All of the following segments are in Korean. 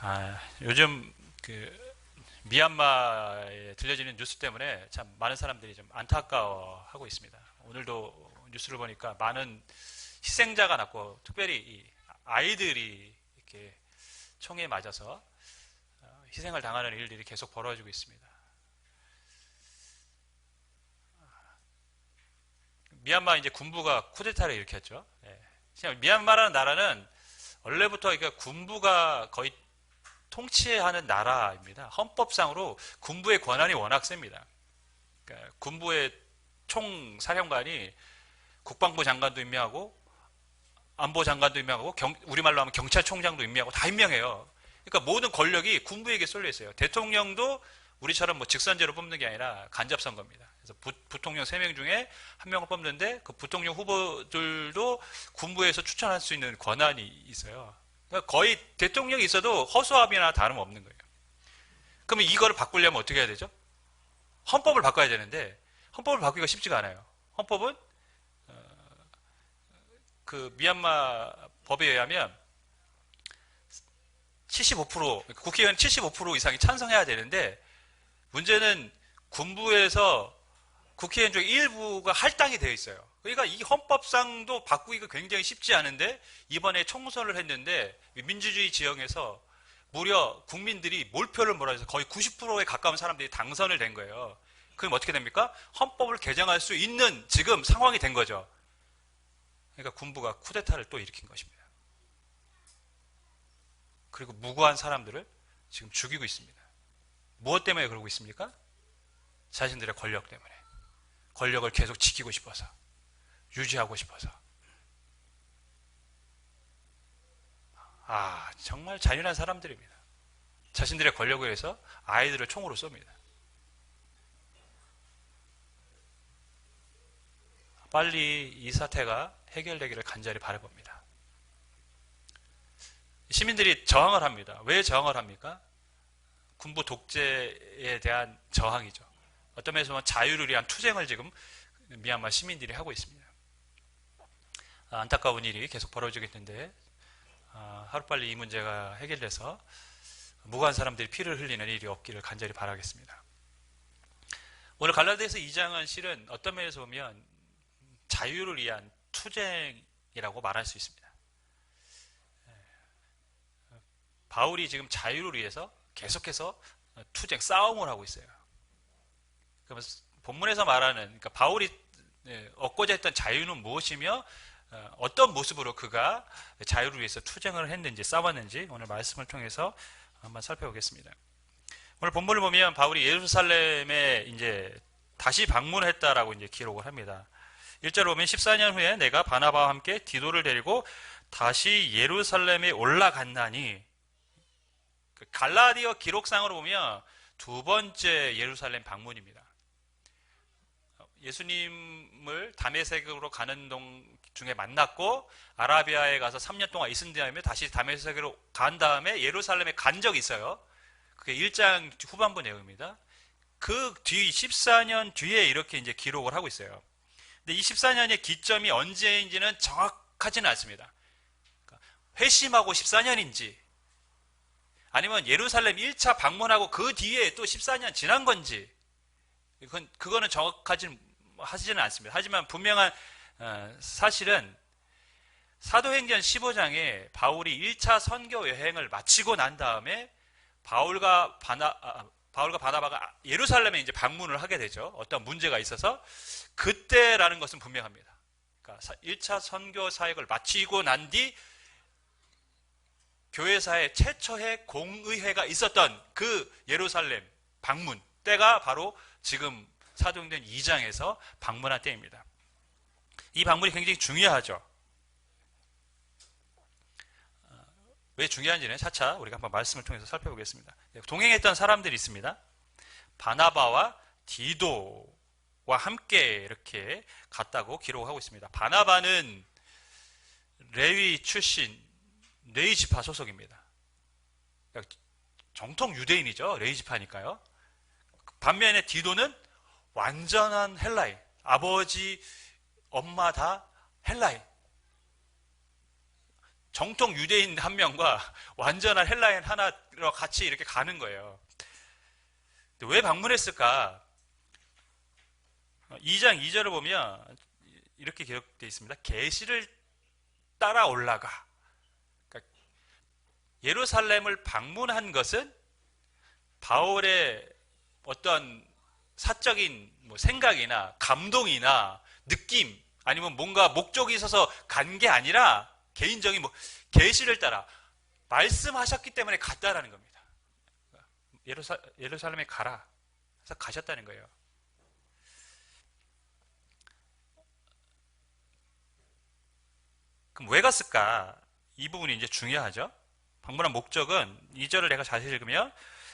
아, 요즘 그 미얀마에 들려지는 뉴스 때문에 참 많은 사람들이 좀 안타까워하고 있습니다. 오늘도 뉴스를 보니까 많은 희생자가 났고 특별히 이 아이들이 이렇게 총에 맞아서 어, 희생을 당하는 일들이 계속 벌어지고 있습니다. 미얀마 이제 군부가 쿠데타를 일으켰죠. 예. 미얀마라는 나라는 원래부터 그러니까 군부가 거의 통치하는 나라입니다. 헌법상으로 군부의 권한이 워낙 셉니다. 그러니까 군부의 총사령관이 국방부 장관도 임명하고 안보 장관도 임명하고 경, 우리말로 하면 경찰총장도 임명하고 다 임명해요. 그러니까 모든 권력이 군부에게 쏠려 있어요. 대통령도 우리처럼 뭐 직선제로 뽑는 게 아니라 간접 선거입니다. 그래서 부, 부통령 3명 중에 한 명을 뽑는데 그 부통령 후보들도 군부에서 추천할 수 있는 권한이 있어요. 그러니까 거의 대통령이 있어도 허수아비나 다름없는 거예요. 그러면 이거를 바꾸려면 어떻게 해야 되죠? 헌법을 바꿔야 되는데 헌법을 바꾸기가 쉽지가 않아요. 헌법은 어, 그 미얀마 법에 의하면 75% 국회의원 75% 이상이 찬성해야 되는데 문제는 군부에서 국회의원 중 일부가 할당이 되어 있어요. 그러니까 이 헌법상도 바꾸기가 굉장히 쉽지 않은데 이번에 총선을 했는데 민주주의 지형에서 무려 국민들이 몰표를 몰아서 거의 90%에 가까운 사람들이 당선을 된 거예요. 그럼 어떻게 됩니까? 헌법을 개정할 수 있는 지금 상황이 된 거죠. 그러니까 군부가 쿠데타를 또 일으킨 것입니다. 그리고 무고한 사람들을 지금 죽이고 있습니다. 무엇 때문에 그러고 있습니까? 자신들의 권력 때문에. 권력을 계속 지키고 싶어서. 유지하고 싶어서. 아, 정말 잔인한 사람들입니다. 자신들의 권력에 의해서 아이들을 총으로 쏩니다. 빨리 이 사태가 해결되기를 간절히 바라봅니다. 시민들이 저항을 합니다. 왜 저항을 합니까? 군부 독재에 대한 저항이죠. 어떤 면에서 자유를 위한 투쟁을 지금 미얀마 시민들이 하고 있습니다. 아, 안타까운 일이 계속 벌어지겠는데 아, 하루빨리 이 문제가 해결돼서 무고한 사람들이 피를 흘리는 일이 없기를 간절히 바라겠습니다. 오늘 갈라디아서 2장은 실은 어떤 면에서 보면 자유를 위한 투쟁이라고 말할 수 있습니다. 바울이 지금 자유를 위해서 계속해서 투쟁, 싸움을 하고 있어요. 그러면 본문에서 말하는 그러니까 바울이 얻고자 했던 자유는 무엇이며 어, 어떤 모습으로 그가 자유를 위해서 투쟁을 했는지 싸웠는지 오늘 말씀을 통해서 한번 살펴보겠습니다. 오늘 본문을 보면 바울이 예루살렘에 이제 다시 방문했다라고 이제 기록을 합니다. 1절을 보면 14년 후에 내가 바나바와 함께 디도를 데리고 다시 예루살렘에 올라갔나니 그 갈라디아 기록상으로 보면 두 번째 예루살렘 방문입니다. 예수님을 다메섹으로 가는 동 중에 만났고 아라비아에 가서 3년 동안 있은 다음에 다시 다메섹으로 간 다음에 예루살렘에 간 적이 있어요. 그게 1장 후반부 내용입니다. 그 뒤 14년 뒤에 이렇게 이제 기록을 하고 있어요. 근데 이 14년의 기점이 언제인지는 정확하지는 않습니다. 그러니까 회심하고 14년인지 아니면 예루살렘 1차 방문하고 그 뒤에 또 14년 지난 건지 그건 그거는 정확하지는 하지는 않습니다. 하지만 분명한 어, 사실은 사도행전 15장에 바울이 1차 선교 여행을 마치고 난 다음에 바울과 바나 아, 바울과 바나바가 예루살렘에 이제 방문을 하게 되죠. 어떤 문제가 있어서 그때라는 것은 분명합니다. 그러니까 1차 선교 사역을 마치고 난 뒤 교회사의 최초의 공의회가 있었던 그 예루살렘 방문 때가 바로 지금 사도행전 2장에서 방문한 때입니다. 이 방문이 굉장히 중요하죠. 어, 왜 중요한지는 차차 우리가 한번 말씀을 통해서 살펴보겠습니다. 동행했던 사람들이 있습니다. 바나바와 디도와 함께 이렇게 갔다고 기록하고 있습니다. 바나바는 레위 출신 레이 지파 소속입니다. 그러니까 정통 유대인이죠. 레이 지파니까요. 반면에 디도는 완전한 헬라인. 아버지, 엄마 다 헬라인. 정통 유대인 한 명과 완전한 헬라인 하나로 같이 이렇게 가는 거예요. 왜 방문했을까? 2장 2절을 보면 이렇게 기록되어 있습니다. 계시를 따라 올라가. 그러니까 예루살렘을 방문한 것은 바울의 어떤 사적인 뭐 생각이나 감동이나 느낌 아니면 뭔가 목적이 있어서 간 게 아니라 개인적인 뭐 계시를 따라 말씀하셨기 때문에 갔다라는 겁니다. 예루사, 예루살렘에 가라. 그래서 가셨다는 거예요. 그럼 왜 갔을까? 이 부분이 이제 중요하죠. 방문한 목적은 2절을 내가 자세히 읽으면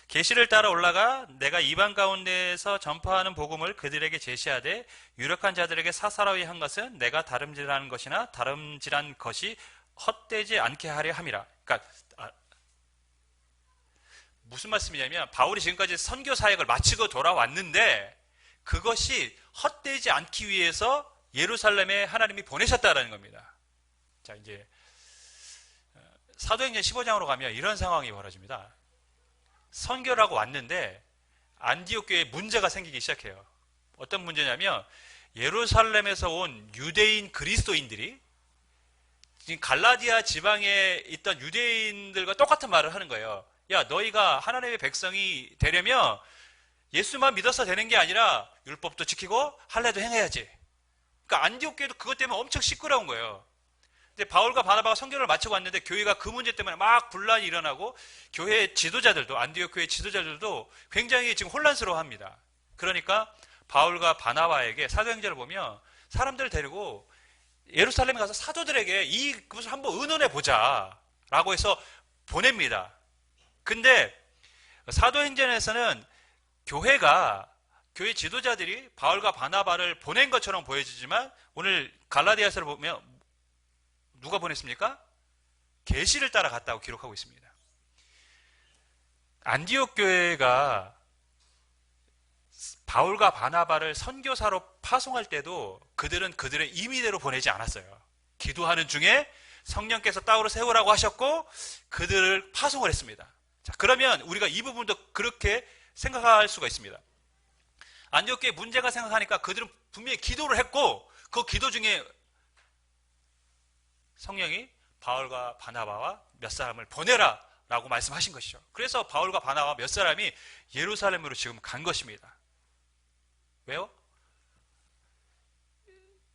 계시를 따라 올라가 내가 이방 가운데에서 전파하는 복음을 그들에게 제시하되 유력한 자들에게 사사로이 한 것은 내가 다름질하는 것이나 다름질한 것이 헛되지 않게 하려 함이라. 그러니까 아, 무슨 말씀이냐면 바울이 지금까지 선교 사역을 마치고 돌아왔는데 그것이 헛되지 않기 위해서 예루살렘에 하나님이 보내셨다라는 겁니다. 자, 이제 어, 사도행전 15장으로 가면 이런 상황이 벌어집니다. 선교라고 왔는데 안디옥 교회에 문제가 생기기 시작해요. 어떤 문제냐면 예루살렘에서 온 유대인 그리스도인들이 지금 갈라디아 지방에 있던 유대인들과 똑같은 말을 하는 거예요. 야, 너희가 하나님의 백성이 되려면 예수만 믿어서 되는 게 아니라 율법도 지키고 할례도 행해야지. 그러니까 안디옥 교회도 그것 때문에 엄청 시끄러운 거예요. 근데 바울과 바나바가 성경을 마치고 왔는데 교회가 그 문제 때문에 막 분란이 일어나고 교회 지도자들도 안디옥 교회 지도자들도 굉장히 지금 혼란스러워합니다. 그러니까 바울과 바나바에게 사도행전을 보면 사람들 데리고 예루살렘에 가서 사도들에게 이 그것을 한번 의논해 보자라고 해서 보냅니다. 근데 사도행전에서는 교회가 교회 지도자들이 바울과 바나바를 보낸 것처럼 보여지지만 오늘 갈라디아서를 보면 누가 보냈습니까? 계시를 따라 갔다고 기록하고 있습니다. 안디옥 교회가 바울과 바나바를 선교사로 파송할 때도 그들은 그들의 임의대로 보내지 않았어요. 기도하는 중에 성령께서 따로 세우라고 하셨고 그들을 파송을 했습니다. 자, 그러면 우리가 이 부분도 그렇게 생각할 수가 있습니다. 안디옥 교회 문제가 생각하니까 그들은 분명히 기도를 했고 그 기도 중에 성령이 바울과 바나바와 몇 사람을 보내라 라고 말씀하신 것이죠. 그래서 바울과 바나바 몇 사람이 예루살렘으로 지금 간 것입니다. 왜요?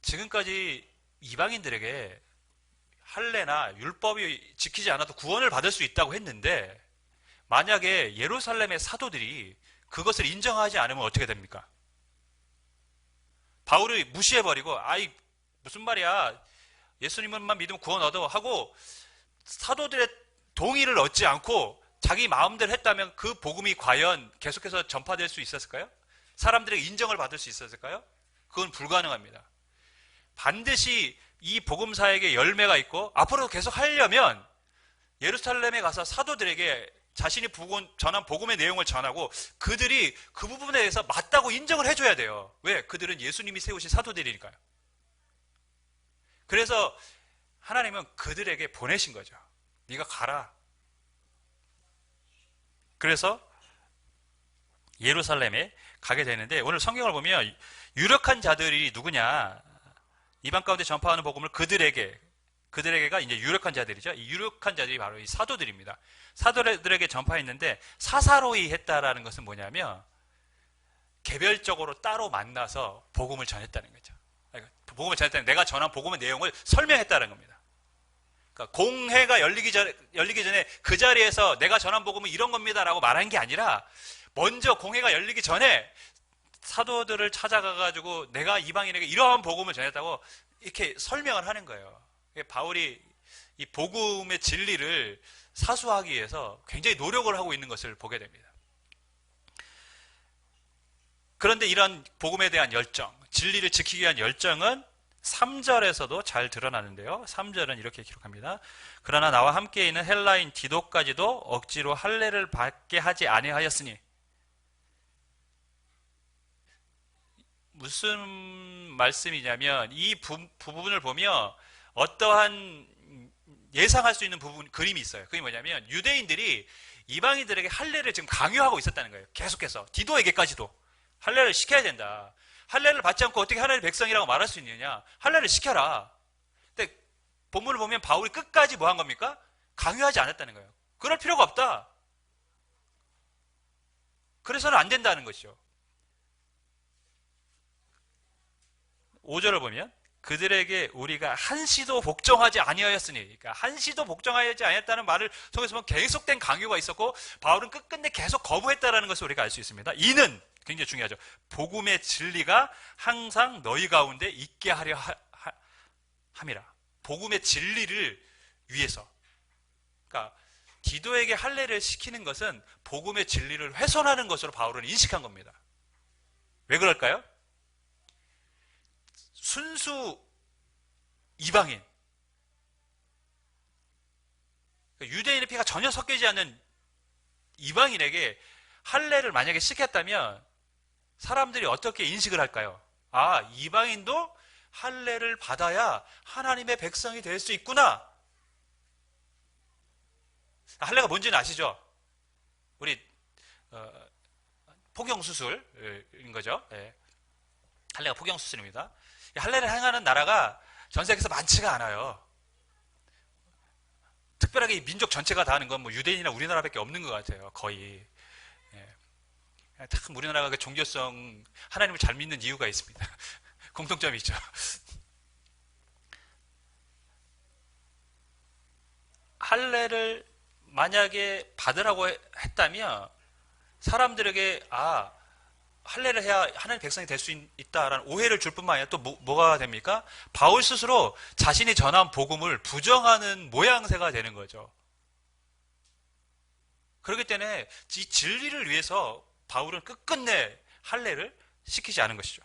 지금까지 이방인들에게 할례나 율법이 지키지 않아도 구원을 받을 수 있다고 했는데 만약에 예루살렘의 사도들이 그것을 인정하지 않으면 어떻게 됩니까? 바울을 무시해버리고 아이 무슨 말이야 예수님만 믿으면 구원 얻어 하고 사도들의 동의를 얻지 않고 자기 마음대로 했다면 그 복음이 과연 계속해서 전파될 수 있었을까요? 사람들의 인정을 받을 수 있었을까요? 그건 불가능합니다. 반드시 이 복음 사역에 열매가 있고 앞으로 계속 하려면 예루살렘에 가서 사도들에게 자신이 복음, 전한 복음의 내용을 전하고 그들이 그 부분에 대해서 맞다고 인정을 해줘야 돼요. 왜? 그들은 예수님이 세우신 사도들이니까요. 그래서 하나님은 그들에게 보내신 거죠. 네가 가라. 그래서 예루살렘에 가게 되는데 오늘 성경을 보면 유력한 자들이 누구냐? 이방 가운데 전파하는 복음을 그들에게 그들에게가 이제 유력한 자들이죠. 이 유력한 자들이 바로 이 사도들입니다. 사도들에게 전파했는데 사사로이 했다라는 것은 뭐냐면 개별적으로 따로 만나서 복음을 전했다는 거죠. 복음을 전했다는 내가 전한 복음의 내용을 설명했다는 겁니다. 그러니까 공회가 열리기, 전, 열리기 전에 그 자리에서 내가 전한 복음은 이런 겁니다라고 말한 게 아니라 먼저 공회가 열리기 전에 사도들을 찾아가가지고 내가 이방인에게 이러한 복음을 전했다고 이렇게 설명을 하는 거예요. 바울이 이 복음의 진리를 사수하기 위해서 굉장히 노력을 하고 있는 것을 보게 됩니다. 그런데 이런 복음에 대한 열정, 진리를 지키기 위한 열정은 3절에서도 잘 드러나는데요. 3절은 이렇게 기록합니다. 그러나 나와 함께 있는 헬라인 디도까지도 억지로 할례를 받게 하지 아니하였으니 무슨 말씀이냐면 이 부, 분을 보면 어떠한 예상할 수 있는 부분 그림이 있어요. 그게 뭐냐면 유대인들이 이방인들에게 할례를 지금 강요하고 있었다는 거예요. 계속해서 디도에게까지도 할례를 시켜야 된다. 할례를 받지 않고 어떻게 하나님의 백성이라고 말할 수 있느냐? 할례를 시켜라. 근데 본문을 보면 바울이 끝까지 뭐 한 겁니까? 강요하지 않았다는 거예요. 그럴 필요가 없다. 그래서는 안 된다는 것이죠. 5절을 보면 그들에게 우리가 한시도 복종하지 아니하였으니 그러니까 한시도 복종하지 아니했다는 말을 통해서 보면 계속된 강요가 있었고 바울은 끝끝내 계속 거부했다라는 것을 우리가 알 수 있습니다. 이는 굉장히 중요하죠. 복음의 진리가 항상 너희 가운데 있게 하려 하, 하, 함이라. 복음의 진리를 위해서. 그러니까 디도에게 할례를 시키는 것은 복음의 진리를 훼손하는 것으로 바울은 인식한 겁니다. 왜 그럴까요? 순수 이방인. 그러니까 유대인의 피가 전혀 섞이지 않는 이방인에게 할례를 만약에 시켰다면 사람들이 어떻게 인식을 할까요? 아, 이방인도 할례를 받아야 하나님의 백성이 될 수 있구나. 할례가 뭔지는 아시죠? 우리 어, 포경 수술인 거죠. 예. 할례가 포경 수술입니다. 할례를 행하는 나라가 전 세계에서 많지가 않아요. 특별하게 이 민족 전체가 다 하는 건 뭐 유대인이나 우리나라밖에 없는 것 같아요. 거의. 예. 참 우리나라가 그 종교성 하나님을 잘 믿는 이유가 있습니다. 공통점이 있죠. 할례를 만약에 받으라고 했다면 사람들에게 아 할례를 해야 하나님 백성이 될 수 있다라는 오해를 줄 뿐만 아니라 또 뭐, 가 됩니까? 바울 스스로 자신이 전한 복음을 부정하는 모양새가 되는 거죠. 그렇기 때문에 이 진리를 위해서 바울은 끝끝내 할례를 시키지 않은 것이죠.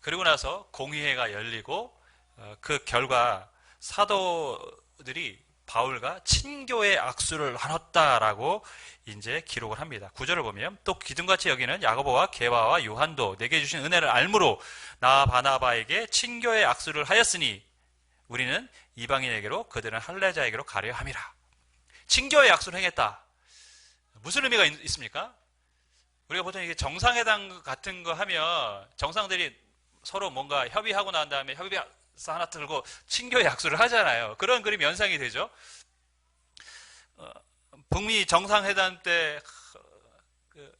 그리고 나서 공의회가 열리고 어, 그 결과 사도들이 바울과 친교의 악수를 나눴다라고 이제 기록을 합니다. 구절을 보면 또 기둥같이 여기는 야고보와 게바와 요한도 내게 주신 은혜를 알므로 나 바나바에게 친교의 악수를 하였으니 우리는 이방인에게로 그들은 할례자에게로 가려 함이라. 친교의 악수를 행했다. 무슨 의미가 있, 습니까 우리가 보통 이게 정상회담 같은 거 하면 정상들이 서로 뭔가 협의하고 난 다음에 협의 하나 들고 친교의 약수를 하잖아요. 그런 그림이 연상이 되죠. 어, 북미 정상회담 때 그,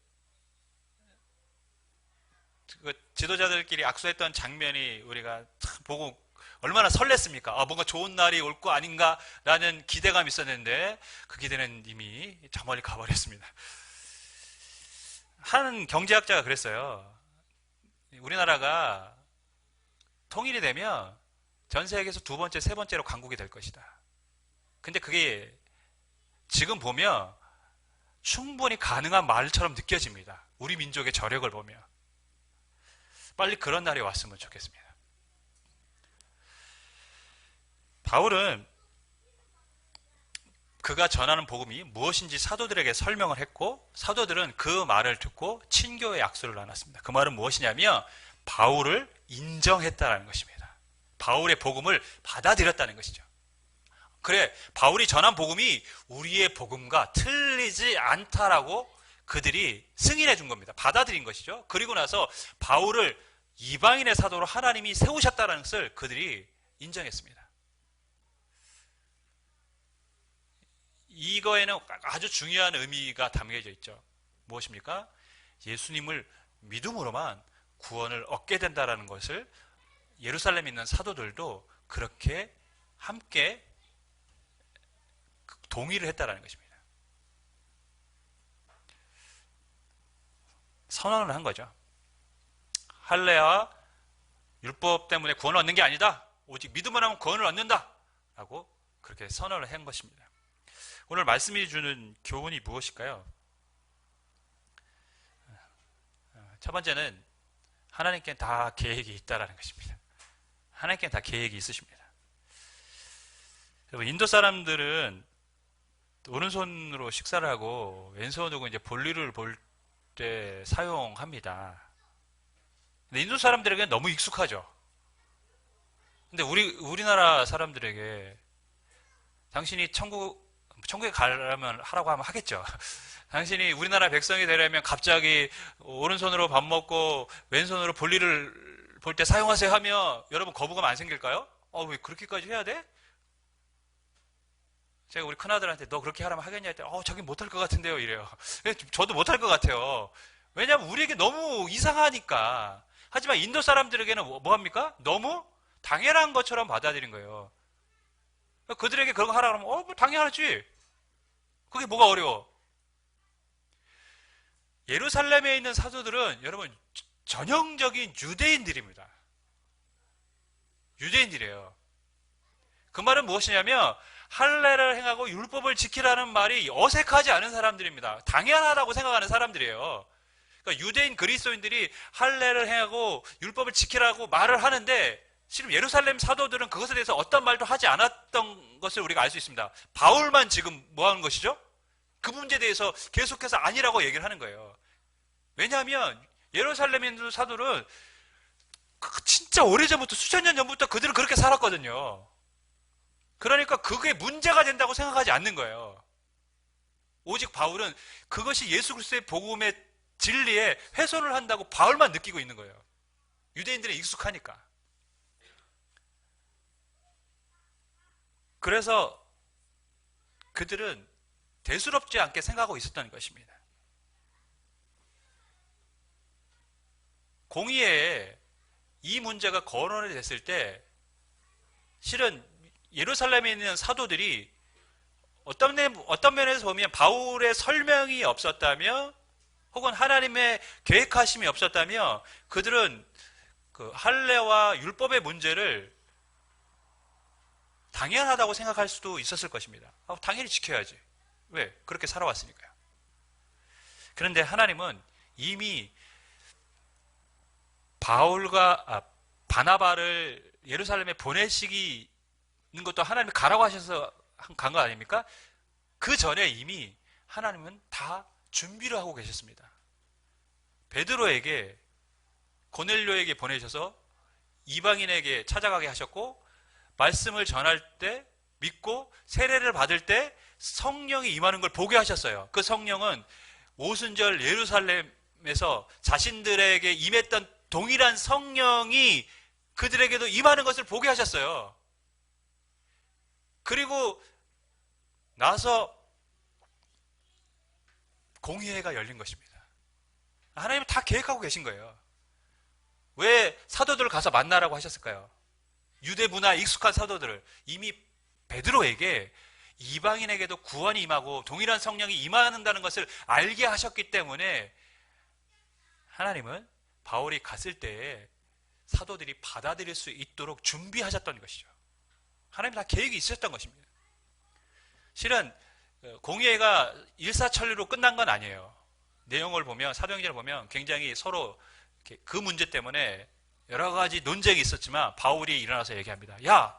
그 지도자들끼리 악수했던 장면이 우리가 보고 얼마나 설렜습니까? 아, 뭔가 좋은 날이 올 거 아닌가라는 기대감이 있었는데 그 기대는 이미 저 멀리 가버렸습니다. 한 경제학자가 그랬어요. 우리나라가 통일이 되면 전 세계에서 두 번째, 세 번째로 강국이 될 것이다. 근데 그게 지금 보면 충분히 가능한 말처럼 느껴집니다. 우리 민족의 저력을 보면. 빨리 그런 날이 왔으면 좋겠습니다. 바울은 그가 전하는 복음이 무엇인지 사도들에게 설명을 했고 사도들은 그 말을 듣고 친교의 약속을 나눴습니다. 그 말은 무엇이냐면 바울을 인정했다라는 것입니다. 바울의 복음을 받아들였다는 것이죠. 그래, 바울이 전한 복음이 우리의 복음과 틀리지 않다라고 그들이 승인해 준 겁니다. 받아들인 것이죠. 그리고 나서 바울을 이방인의 사도로 하나님이 세우셨다는 것을 그들이 인정했습니다. 이거에는 아주 중요한 의미가 담겨져 있죠. 무엇입니까? 예수님을 믿음으로만 구원을 얻게 된다는 것을 예루살렘에 있는 사도들도 그렇게 함께 동의를 했다라는 것입니다. 선언을 한 거죠. 할례와 율법 때문에 구원을 얻는 게 아니다. 오직 믿음을 하면 구원을 얻는다. 라고 그렇게 선언을 한 것입니다. 오늘 말씀이 주는 교훈이 무엇일까요? 첫 번째는 하나님께 다 계획이 있다라는 것입니다. 하나님께 다 계획이 있으십니다. 인도 사람들은 오른손으로 식사를 하고 왼손으로 이제 볼일을 볼 때 사용합니다. 근데 인도 사람들에게 너무 익숙하죠. 근데 우리 우리나라 사람들에게 당신이 천국 천국에 가려면 하라고 하면 하겠죠. 당신이 우리나라 백성이 되려면 갑자기 오른손으로 밥 먹고 왼손으로 볼일을 볼 때 사용하세요 하면 여러분 거부감 안 생길까요? 어, 왜 그렇게까지 해야 돼? 제가 우리 큰아들한테 너 그렇게 하라면 하겠냐 했더니 어, 자기 못할 것 같은데요 이래요. 예, 저도 못할 것 같아요. 왜냐하면 우리에게 너무 이상하니까. 하지만 인도 사람들에게는 뭐, 뭐 합니까? 너무 당연한 것처럼 받아들인 거예요. 그들에게 그런 거 하라 그러면 어, 뭐 당연하지. 그게 뭐가 어려워? 예루살렘에 있는 사도들은 여러분 전형적인 유대인들입니다. 유대인들이에요. 그 말은 무엇이냐면 할례를 행하고 율법을 지키라는 말이 어색하지 않은 사람들입니다. 당연하다고 생각하는 사람들이에요. 그러니까 유대인 그리스도인들이 할례를 행하고 율법을 지키라고 말을 하는데 지금 예루살렘 사도들은 그것에 대해서 어떤 말도 하지 않았던 것을 우리가 알 수 있습니다. 바울만 지금 뭐 하는 것이죠? 그 문제에 대해서 계속해서 아니라고 얘기를 하는 거예요. 왜냐하면 예루살렘 인도 사도는 그 진짜 오래전부터 수천 년 전부터 그들은 그렇게 살았거든요. 그러니까 그게 문제가 된다고 생각하지 않는 거예요. 오직 바울은 그것이 예수 그리스도의 복음의 진리에 훼손을 한다고 바울만 느끼고 있는 거예요. 유대인들은 익숙하니까. 그래서 그들은 대수롭지 않게 생각하고 있었던 것입니다. 공의회에 이 문제가 거론이 됐을 때 실은 예루살렘에 있는 사도들이 어떤, 어떤 면에서 보면 바울의 설명이 없었다며 혹은 하나님의 계획하심이 없었다며 그들은 그 할례와 율법의 문제를 당연하다고 생각할 수도 있었을 것입니다. 아, 당연히 지켜야지. 왜? 그렇게 살아왔으니까요. 그런데 하나님은 이미 바울과 아, 바나바를 예루살렘에 보내시기 있는 것도 하나님이 가라고 하셔서 간 거 아닙니까? 그 전에 이미 하나님은 다 준비를 하고 계셨습니다. 베드로에게 고넬료에게 보내셔서 이방인에게 찾아가게 하셨고 말씀을 전할 때 믿고 세례를 받을 때 성령이 임하는 걸 보게 하셨어요. 그 성령은 오순절 예루살렘에서 자신들에게 임했던 동일한 성령이 그들에게도 임하는 것을 보게 하셨어요. 그리고 나서 공의회가 열린 것입니다. 하나님은 다 계획하고 계신 거예요. 왜 사도들을 가서 만나라고 하셨을까요? 유대 문화에 익숙한 사도들을 이미 베드로에게 이방인에게도 구원이 임하고 동일한 성령이 임하는다는 것을 알게 하셨기 때문에 하나님은 바울이 갔을 때에 사도들이 받아들일 수 있도록 준비하셨던 것이죠. 하나님 다 계획이 있으셨던 것입니다. 실은 어, 공예가 일사천리로 끝난 건 아니에요. 내용을 보면 사도행전을 보면 굉장히 서로 그 문제 때문에 여러 가지 논쟁이 있었지만 바울이 일어나서 얘기합니다. 야,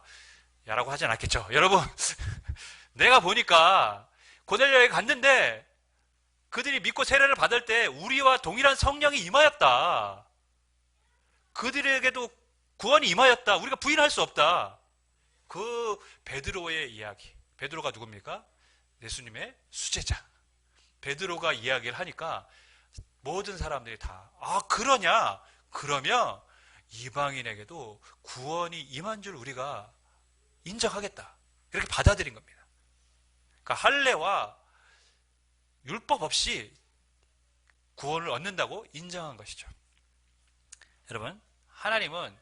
야라고 하진 않겠죠. 여러분, 내가 보니까 고넬료에 갔는데 그들이 믿고 세례를 받을 때 우리와 동일한 성령이 임하였다. 그들에게도 구원이 임하였다. 우리가 부인할 수 없다. 그 베드로의 이야기. 베드로가 누굽니까? 예수님의 수제자. 베드로가 이야기를 하니까 모든 사람들이 다, 아, 그러냐? 그러면 이방인에게도 구원이 임한 줄 우리가 인정하겠다. 이렇게 받아들인 겁니다. 그러니까 할례와 율법 없이 구원을 얻는다고 인정한 것이죠. 여러분, 하나님은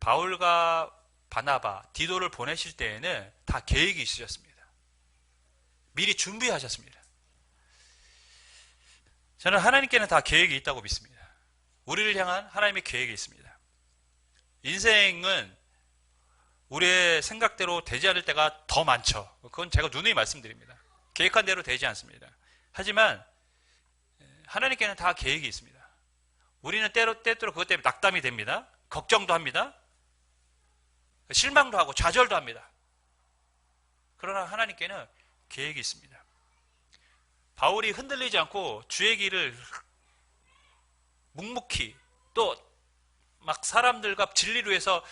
바울과 바나바, 디도를 보내실 때에는 다 계획이 있으셨습니다. 미리 준비하셨습니다. 저는 하나님께는 다 계획이 있다고 믿습니다. 우리를 향한 하나님의 계획이 있습니다. 인생은 우리의 생각대로 되지 않을 때가 더 많죠. 그건 제가 누누이 말씀드립니다. 계획한 대로 되지 않습니다. 하지만 하나님께는 다 계획이 있습니다. 우리는 때로 때때로 그것 때문에 낙담이 됩니다. 걱정도 합니다. 실망도 하고 좌절도 합니다. 그러나 하나님께는 계획이 있습니다. 바울이 흔들리지 않고 주의 길을 묵묵히 또 막 사람들과 진리로 해서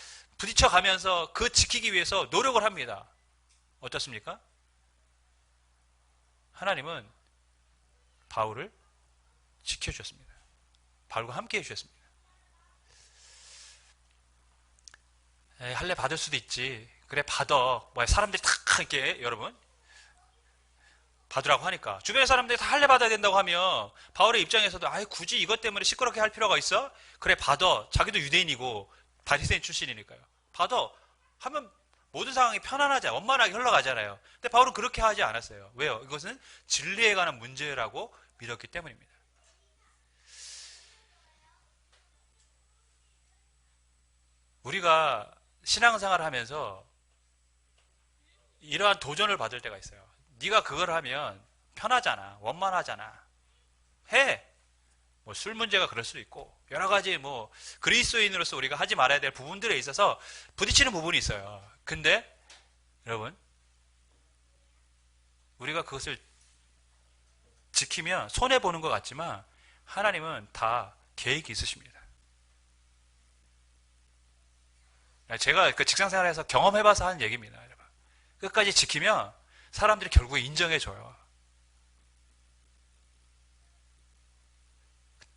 부딪혀 가면서 그 지키기 위해서 노력을 합니다. 어떻습니까? 하나님은 바울을 지켜주셨습니다. 바울과 함께 해주셨습니다. 에이, 할례 받을 수도 있지. 그래, 받아. 뭐, 사람들이 탁, 이렇게, 여러분. 받으라고 하니까. 주변의 사람들이 다 할례 받아야 된다고 하면, 바울의 입장에서도, 아이, 굳이 이것 때문에 시끄럽게 할 필요가 있어? 그래, 받아. 자기도 유대인이고, 바리새인 출신이니까요. 받아. 하면 모든 상황이 편안하지, 원만하게 흘러가잖아요. 근데 바울은 그렇게 하지 않았어요. 왜요? 이것은 진리에 관한 문제라고 믿었기 때문입니다. 우리가 신앙생활을 하면서 이러한 도전을 받을 때가 있어요. 네가 그걸 하면 편하잖아. 원만하잖아. 해. 뭐 술 문제가 그럴 수도 있고 여러 가지 뭐 그리스도인으로서 우리가 하지 말아야 될 부분들에 있어서 부딪히는 부분이 있어요. 근데 여러분 우리가 그것을 지키면 손해 보는 것 같지만 하나님은 다 계획이 있으십니다. 제가 그 직장 생활에서 경험해봐서 하는 얘기입니다. 여러분. 끝까지 지키면 사람들이 결국에 인정해줘요.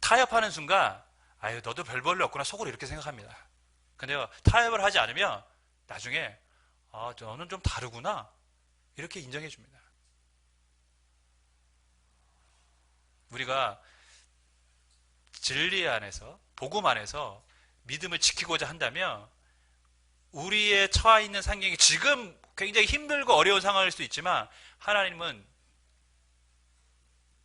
타협하는 순간, 아유, 너도 별 볼일 없구나, 속으로 이렇게 생각합니다. 근데 타협을 하지 않으면 나중에, 아, 너는 좀 다르구나. 이렇게 인정해 줍니다. 우리가 진리 안에서, 복음 안에서 믿음을 지키고자 한다면 우리의 처해 있는 상경이 지금 굉장히 힘들고 어려운 상황일 수 있지만 하나님은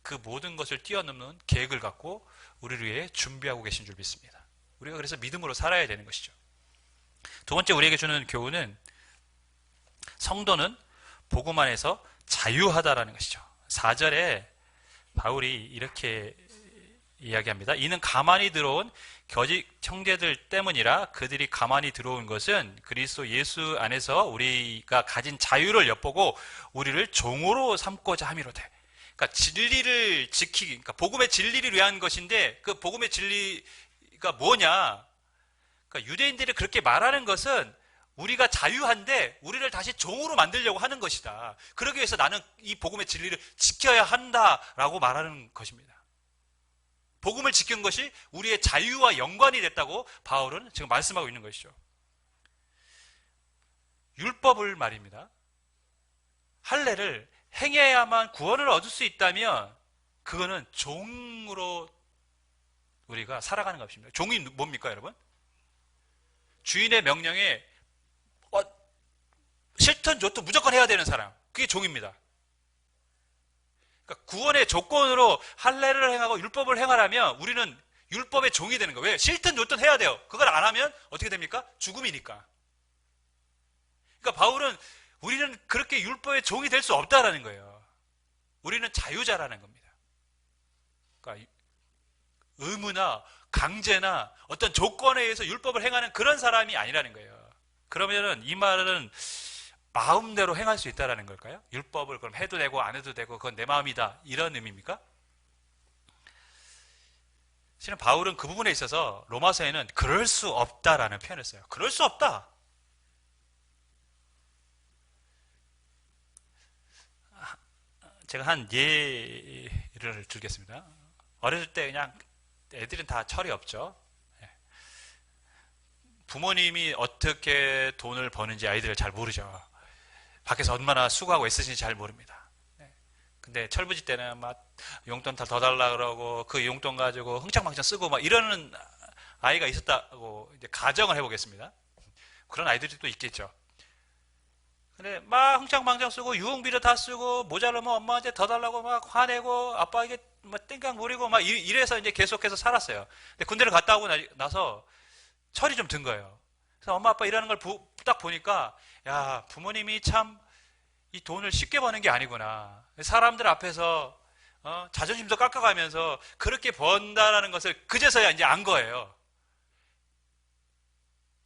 그 모든 것을 뛰어넘는 계획을 갖고 우리를 위해 준비하고 계신 줄 믿습니다. 우리가 그래서 믿음으로 살아야 되는 것이죠. 두 번째 우리에게 주는 교훈은 성도는 복음 안에서 자유하다라는 것이죠. 4절에 바울이 이렇게 이야기합니다. 이는 가만히 들어온 거짓 형제들 때문이라 그들이 가만히 들어온 것은 그리스도 예수 안에서 우리가 가진 자유를 엿보고 우리를 종으로 삼고자 함이로되. 그러니까 진리를 지키기, 그러니까 복음의 진리를 위한 것인데 그 복음의 진리가 뭐냐? 그러니까 유대인들이 그렇게 말하는 것은 우리가 자유한데 우리를 다시 종으로 만들려고 하는 것이다. 그러기 위해서 나는 이 복음의 진리를 지켜야 한다라고 말하는 것입니다. 복음을 지킨 것이 우리의 자유와 연관이 됐다고 바울은 지금 말씀하고 있는 것이죠. 율법을 말입니다. 할례를 행해야만 구원을 얻을 수 있다면 그거는 종으로 우리가 살아가는 것입니다. 종이 뭡니까, 여러분? 주인의 명령에 어, 싫든 좋든 무조건 해야 되는 사람. 그게 종입니다. 그러니까 구원의 조건으로 할례를 행하고 율법을 행하라면 우리는 율법의 종이 되는 거예요. 왜? 싫든 좋든 해야 돼요. 그걸 안 하면 어떻게 됩니까? 죽음이니까. 그러니까 바울은 우리는 그렇게 율법의 종이 될 수 없다라는 거예요. 우리는 자유자라는 겁니다. 그러니까 의무나 강제나 어떤 조건에 의해서 율법을 행하는 그런 사람이 아니라는 거예요. 그러면은 이 말은 마음대로 행할 수 있다라는 걸까요? 율법을 그럼 해도 되고 안 해도 되고 그건 내 마음이다 이런 의미입니까? 실은 바울은 그 부분에 있어서 로마서에는 그럴 수 없다라는 표현을 써요. 그럴 수 없다. 제가 한 예를 들겠습니다. 어렸을 때 그냥 애들은 다 철이 없죠. 예. 부모님이 어떻게 돈을 버는지 아이들을 잘 모르죠. 밖에서 얼마나 수고하고 애쓰시는지 잘 모릅니다. 네. 근데 철부지 때는 막 용돈 더 달라 그러고 그 용돈 가지고 흥청망청 쓰고 막 이러는 아이가 있었다고 이제 가정을 해보겠습니다. 그런 아이들이 또 있겠죠. 근데 막 흥청망청 쓰고 유흥비를 다 쓰고 모자르면 엄마한테 더 달라고 막 화내고 아빠에게 막 땡깡 부리고 막 이래서 이제 계속해서 살았어요. 근데 군대를 갔다 오고 나서 철이 좀 든 거예요. 그래서 엄마 아빠 일하는 걸 딱 보니까 야 부모님이 참 이 돈을 쉽게 버는 게 아니구나. 사람들 앞에서 어, 자존심도 깎아가면서 그렇게 번다라는 것을 그제서야 이제 안 거예요.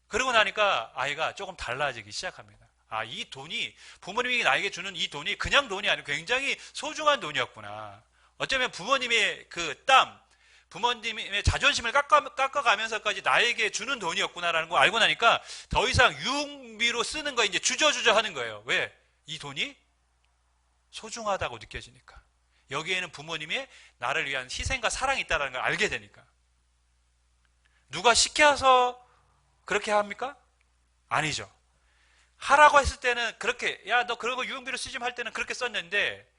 그러고 나니까 아이가 조금 달라지기 시작합니다. 아, 이 돈이 부모님이 나에게 주는 이 돈이 그냥 돈이 아니고 굉장히 소중한 돈이었구나. 어쩌면 부모님의 그 땀, 부모님의 자존심을 깎아, 깎아가면서까지 나에게 주는 돈이었구나라는 걸 알고 나니까 더 이상 유흥비로 쓰는 거 이제 주저주저 하는 거예요. 왜? 이 돈이 소중하다고 느껴지니까. 여기에는 부모님의 나를 위한 희생과 사랑이 있다는 걸 알게 되니까. 누가 시켜서 그렇게 합니까? 아니죠. 하라고 했을 때는 그렇게, 야, 너거 유흥비로 쓰지 말 때는 그렇게 썼는데,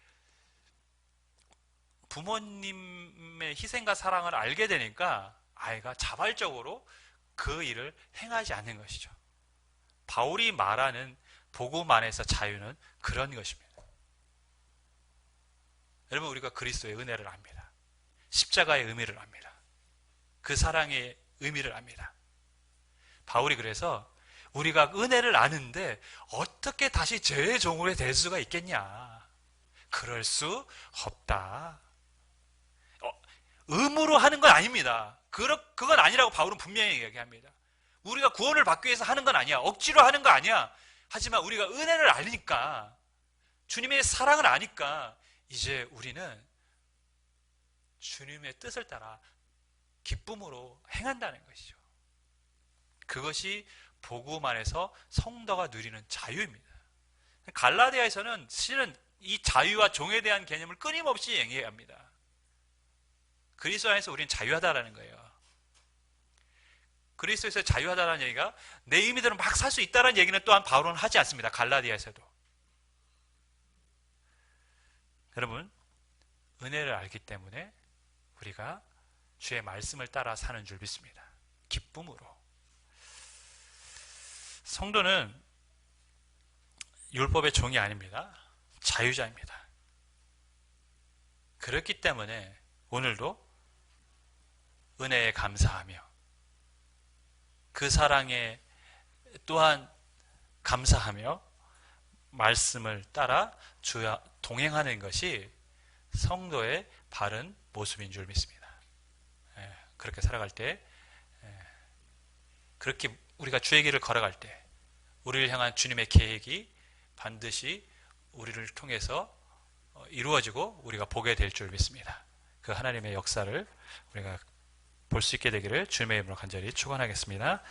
부모님의 희생과 사랑을 알게 되니까 아이가 자발적으로 그 일을 행하지 않는 것이죠. 바울이 말하는 복음 안에서 자유는 그런 것입니다. 여러분 우리가 그리스도의 은혜를 압니다. 십자가의 의미를 압니다. 그 사랑의 의미를 압니다. 바울이 그래서 우리가 은혜를 아는데 어떻게 다시 죄의 종으로 될 수가 있겠냐? 그럴 수 없다. 어, 의무로 하는 건 아닙니다. 그러, 그건 아니라고 바울은 분명히 얘기합니다. 우리가 구원을 받기 위해서 하는 건 아니야. 억지로 하는 거 아니야. 하지만 우리가 은혜를 알니까 주님의 사랑을 아니까 이제 우리는 주님의 뜻을 따라 기쁨으로 행한다는 것이죠. 그것이 복음 안에서 성도가 누리는 자유입니다. 갈라디아에서는 실은 이 자유와 종에 대한 개념을 끊임없이 얘기합니다. 그리스도 안에서 우리는 자유하다라는 거예요. 그리스도에서 자유하다라는 얘기가 내 의미대로 막 살 수 있다는 얘기는 또한 바울은 하지 않습니다. 갈라디아에서도. 여러분, 은혜를 알기 때문에 우리가 주의 말씀을 따라 사는 줄 믿습니다. 기쁨으로. 성도는 율법의 종이 아닙니다. 자유자입니다. 그렇기 때문에 오늘도 은혜에 감사하며 그 사랑에 또한 감사하며 말씀을 따라 주야 동행하는 것이 성도의 바른 모습인 줄 믿습니다. 예, 그렇게 살아갈 때, 예, 그렇게 우리가 주의 길을 걸어갈 때, 우리를 향한 주님의 계획이 반드시 우리를 통해서 어, 이루어지고 우리가 보게 될 줄 믿습니다. 그 하나님의 역사를 우리가 볼 수 있게 되기를 주님의 이름으로 간절히 축원하겠습니다.